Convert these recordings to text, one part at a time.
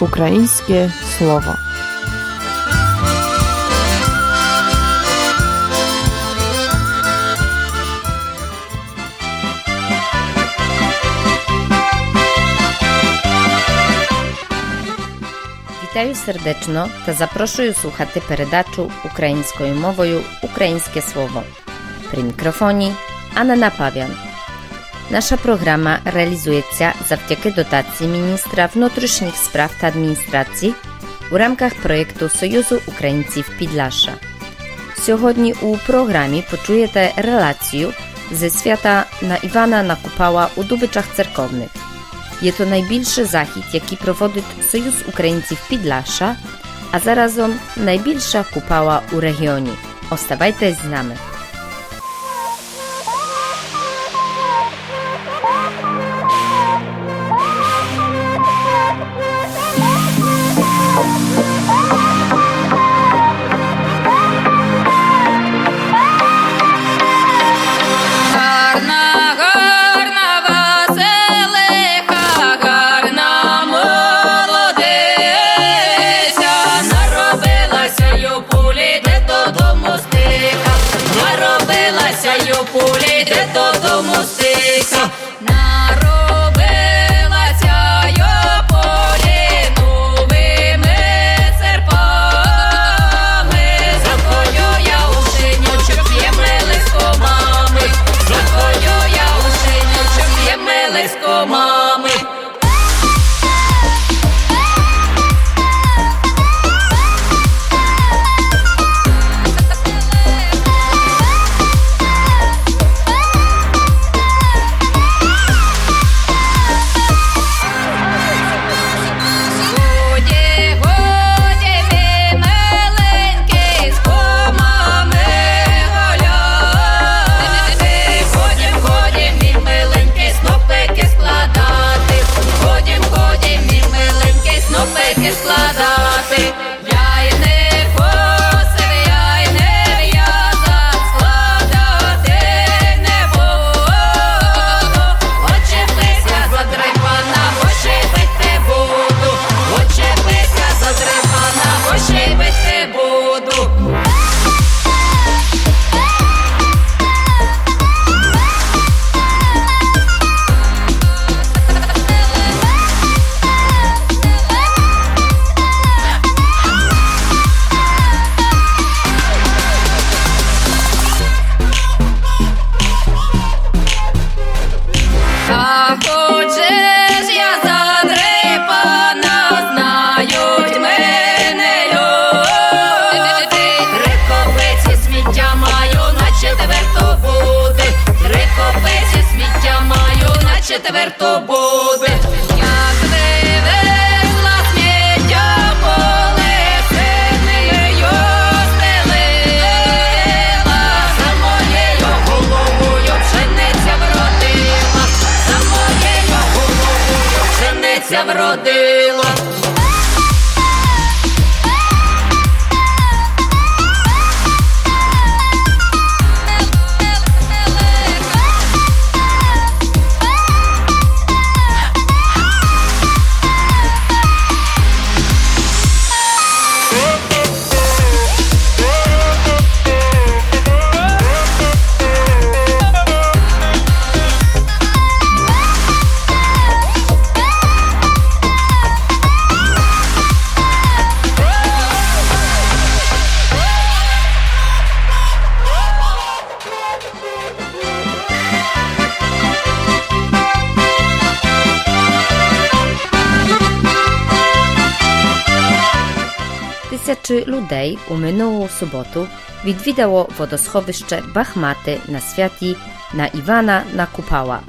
Українське слово. Вітаю сердечно та запрошую слухати передачу українською мовою Українське слово. При мікрофоні Анна Напавян. Наша програма реалізується завдяки дотації міністра внутрішніх справ та адміністрації у рамках проєкту Союзу українців Підлаша. Сьогодні у програмі почуєте релацію ze свята на Івана Накупала у Дубичах Церковних. Є то найбільший захід, який проводить Союз українців Підлаша, а заразом найбільша купала у регіоні. Оставайтесь з нами. Тисячі людей у минулу суботу відвідало водосховище Бахмати на святі на Івана Накупала.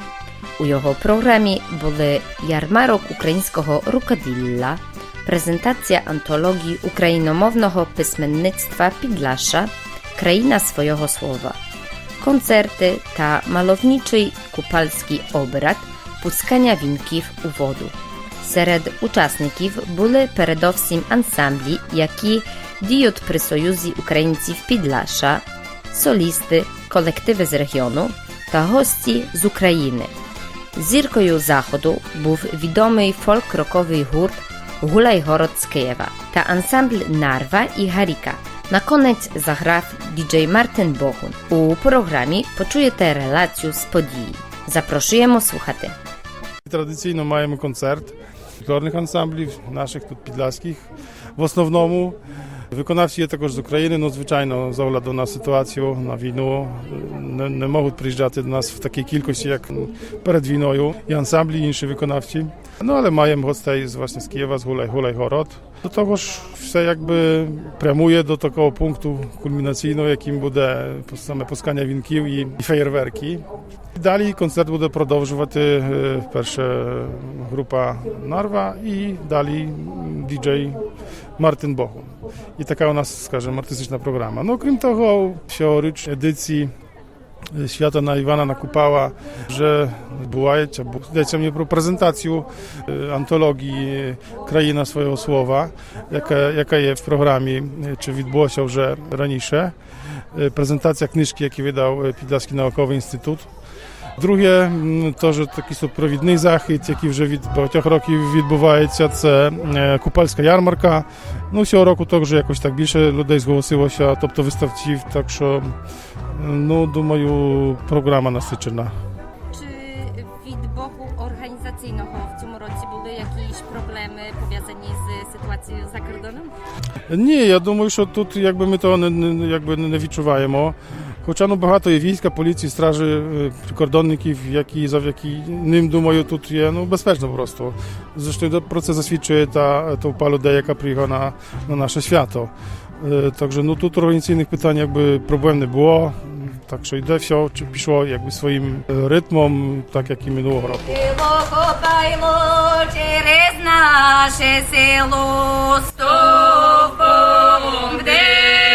У його програмі були ярмарок українського рукоділля, презентація антології україномовного письменництва Підлаша Країна свого слова, концерти та malowniczий купальський обряд пускання вінків у воду. Серед учасників були передовсім ансамблі, які діють при Союзі українців Підлаша, солісти, колективи з регіону та гості з України. Зіркою заходу був відомий фольк-роковий гурт Гулайгород з Києва та ансамбль Нарва і Гаріка. На конець заграв діджей Мартин Богун. У програмі почуєте релацію з події. Запрошуємо слухати. Традиційно маємо концерт фольклорних ансамблів, наших тут підляських. В основному виконавці є також з України, ну звичайно, з огляду на ситуацію на війну не, не можуть приїжджати до нас в такій кількості, як перед війною. І ансамблі, і інші виконавці. Ну але маємо гостей з власне з Києва, з Гулай Гулайгород. До того ж, все якби прямує до такого пункту кульмінаційного, яким буде саме пускання вінків і, і феєрверки. Далі концерт буде продовжувати е, перша група Нарва і далі діджей Мартин Богун. І така у нас, скажімо, артистична програма. Ну, крім того, щоріч едиції Свята на Івана Накупала вже відбувають, або йдеться мені про презентацію е, антології Країна свого слова, яка, яка є в програмі, е, чи відбулося вже раніше. Е, Презентація книжки, яку видав е, Підляський науковий інститут. Друге, м, теж такий супровідний захід, який вже від багатьох років відбувається, це е, купальська ярмарка. Ну, цього року також якось так більше людей зголосилося, тобто виставців. Так що, ну, думаю, програма насичена. Czy від боку організаційного в цьому році були якісь проблеми пов'язані з ситуацією за кордоном? Ні, я думаю, що тут якби ми того не, не, якби не відчуваємо. Хоча ну, багато є війська, поліції, стражі, е, прикордонників, які завдяки ним, думаю, тут є ну, безпечно просто. Зрештою, про це засвідчує та товпа людей, яка приїхала на, на наше свято. Е, Так ну, тут організаційних питань якби, проблем не було. Так що йде все, чи пішло якби, своїм е, ритмом, так як і минулого року. Через наше село стовпом дим,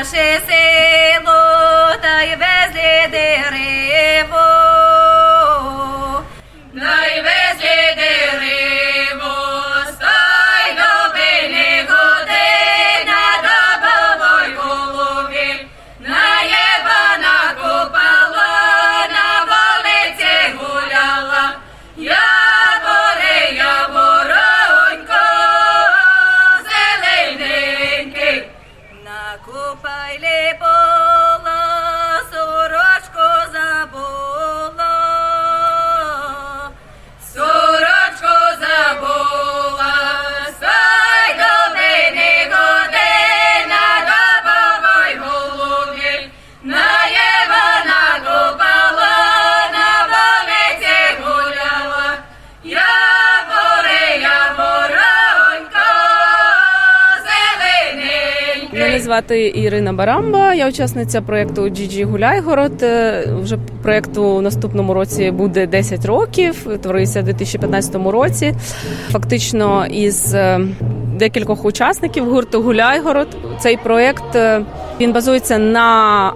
Через звати Ірина Барамба, я учасниця проєкту GG Гуляйгород. Е, Вже проєкту у наступному році буде 10 років, творився у 2015 році. Фактично із е, декількох учасників гурту Гуляйгород. Цей проєкт е, він базується на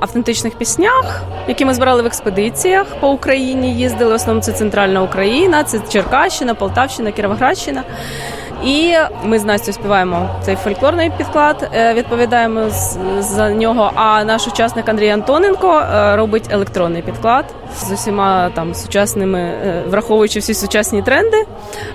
автентичних піснях, які ми збирали в експедиціях по Україні. Їздили в основному це центральна Україна, це Черкащина, Полтавщина, Кіровоградщина. І ми з Настю співаємо цей фольклорний підклад, е, відповідаємо за нього. А наш учасник Андрій Антоненко е, робить електронний підклад з усіма там сучасними, е, враховуючи всі сучасні тренди.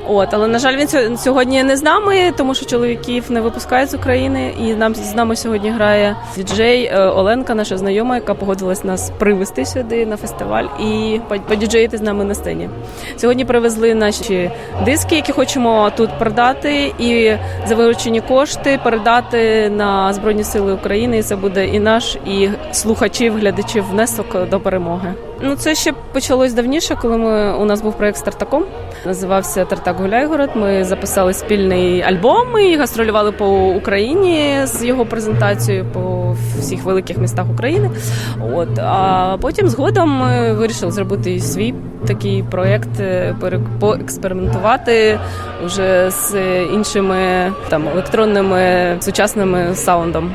От, але на жаль, він сьо- сьогодні не з нами, тому що чоловіків не випускають з України. І нам з нами сьогодні грає діджей е, Оленка, наша знайома, яка погодилась нас привезти сюди на фестиваль і по- подіджеїти з нами на сцені. Сьогодні привезли наші диски, які хочемо тут продати, і за виручені кошти передати на Збройні Сили України. І це буде і наш, і слухачів, глядачів внесок до перемоги. Ну це ще почалось давніше, коли ми у нас був проект Стартаком. Називався Тартак Гуляйгород. Ми записали спільний альбом і гастролювали по Україні з його презентацією по всіх великих містах України. От а потім згодом ми вирішили зробити свій такий проєкт, е, поекспериментувати вже з іншими там електронними сучасними саундом.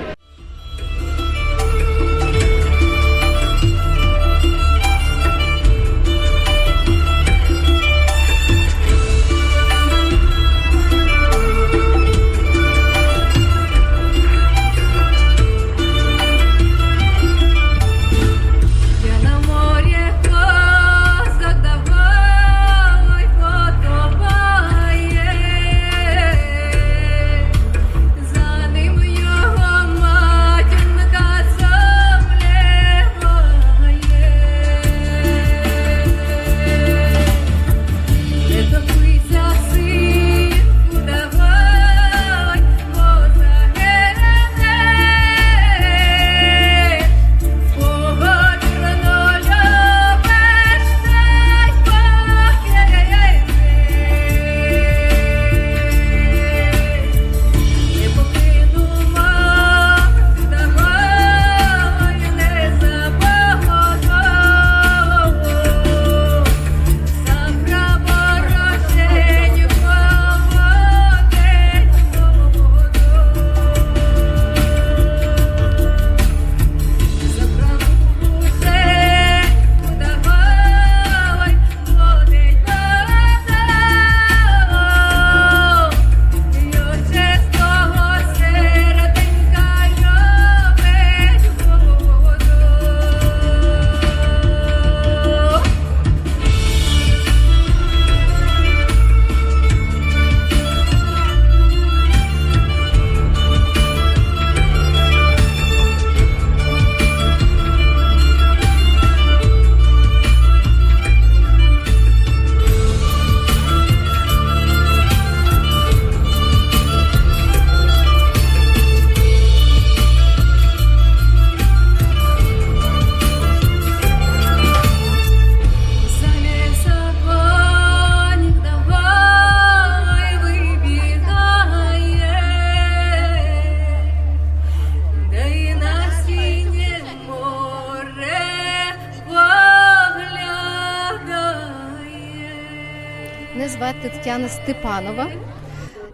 Тетяна Степанова.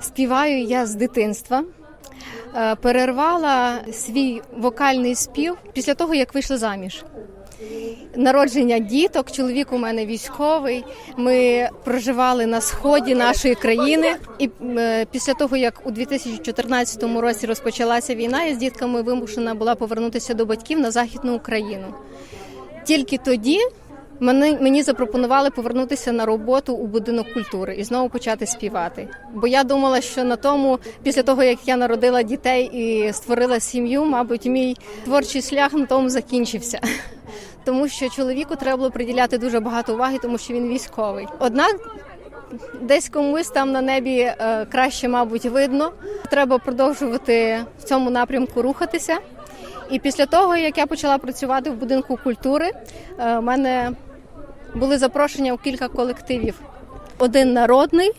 Співаю я з дитинства. Е, Перервала свій вокальний спів після того, як вийшла заміж. Народження діток, чоловік у мене військовий. Ми проживали на сході нашої країни. І е, після того, як у 2014 році розпочалася війна, я з дітками вимушена була повернутися до батьків на західну Україну. Тільки тоді Мені, мені запропонували повернутися на роботу у будинок культури і знову почати співати. Бо я думала, що на тому, після того як я народила дітей і створила сім'ю, мабуть, мій творчий шлях на тому закінчився. Тому що чоловіку треба було приділяти дуже багато уваги, тому що він військовий. Однак десь комусь там на небі е, краще, мабуть, видно. Треба продовжувати в цьому напрямку рухатися. І після того, як я почала працювати в будинку культури, е, у мене були запрошення у кілька колективів: один народний,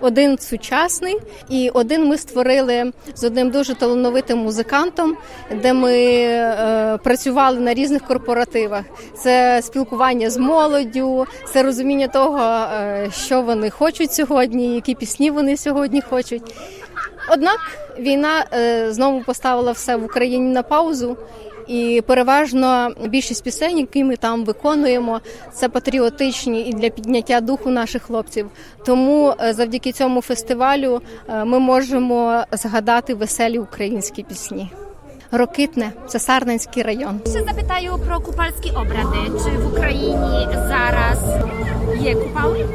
один сучасний, і один ми створили з одним дуже талановитим музикантом, де ми е, працювали на різних корпоративах. Це спілкування з молоддю, це розуміння того, е, що вони хочуть сьогодні, які пісні вони сьогодні хочуть. Однак війна е, знову поставила все в Україні на паузу. І переважно більшість пісень, які ми там виконуємо, це патріотичні і для підняття духу наших хлопців. Тому е, завдяки цьому фестивалю е, ми можемо згадати веселі українські пісні. Рокитне це Сарненський район. Ще запитаю про купальські обряди. Чи в Україні зараз є купали?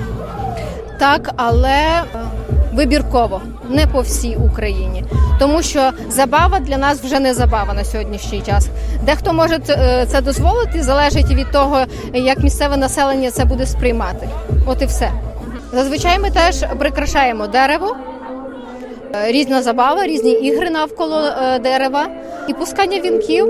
Так, але е, вибірково, не по всій Україні, тому що забава для нас вже не забава на сьогоднішній час. Дехто може е, це дозволити, залежить від того, як місцеве населення це буде сприймати. От і все. Зазвичай ми теж прикрашаємо дерево, е, різна забава, різні ігри навколо дерева, і пускання вінків,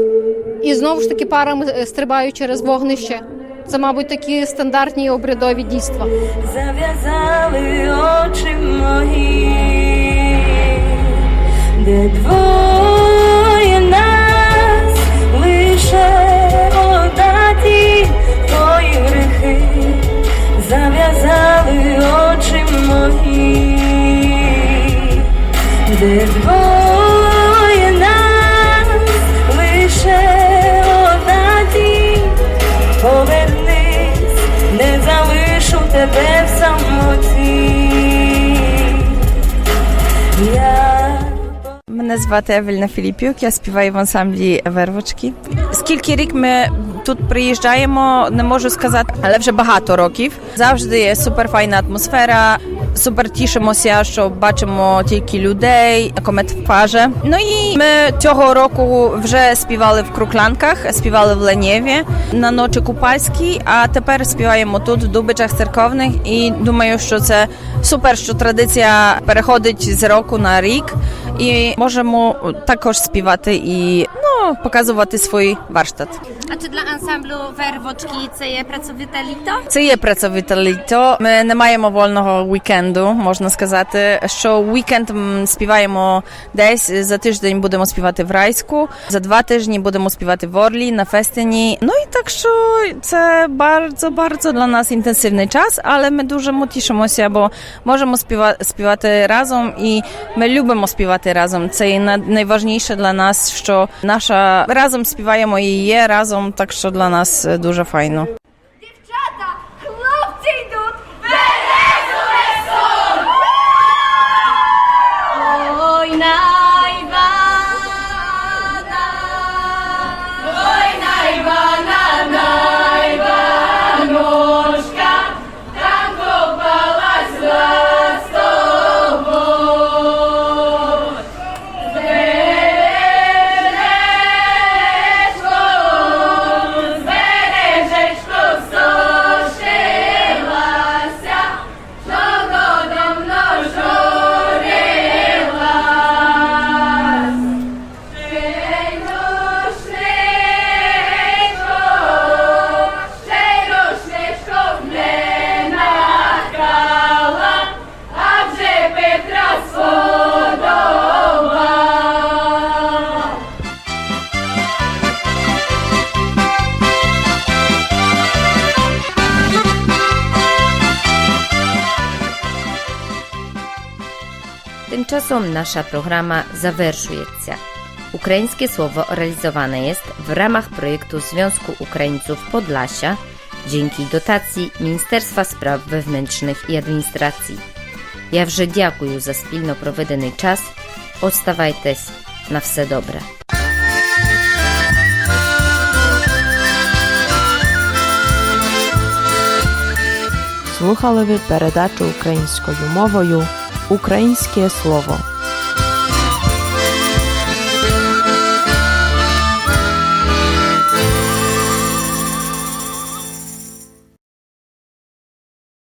і знову ж таки парами стрибають через вогнище. Це, мабуть, такі стандартні обрядові дійства. зав'язали очі мої, де двоє звати Евельна Філіпюк, я співаю в ансамблі Вервочки. Скільки рік ми тут приїжджаємо, не можу сказати, але вже багато років. Завжди є суперфайна атмосфера. Супер тішимося, що бачимо тільки людей, комет парі. Ну і ми цього року вже співали в Крукланках, співали в Ленєві на ночі купальській, а тепер співаємо тут в Дубичах церковних. І думаю, що це супер, що традиція переходить з року на рік. І можемо також співати і ну, показувати свій варштат. А чи для ансамблю Вервочки це є працьовите літо? Це є працьовите літо. Ми не маємо вольного вікенду, можна сказати. Що вікенд співаємо десь за тиждень будемо співати в Райську, за два тижні будемо співати в Орлі на фестині. Ну і так що це bardzo, bardzo для нас інтенсивний час, але ми дуже тішимося, бо можемо співа- співати разом і ми любимо співати разом. Це і найважніше для нас, що наша разом співаємо і є разом, так що для нас е, дуже файно. Tymczasem nasza programa zaвершується. Ukraińskie słowo realizowane jest w ramach projektu Związku Ukraińców Podlasia dzięki dotacji Ministerstwa Spraw Wewnętrznych i Administracji. Я вже дякую за спільно проведений час. Оставайтесь на все добре. Слухали ви передачу українською мовою Українське слово.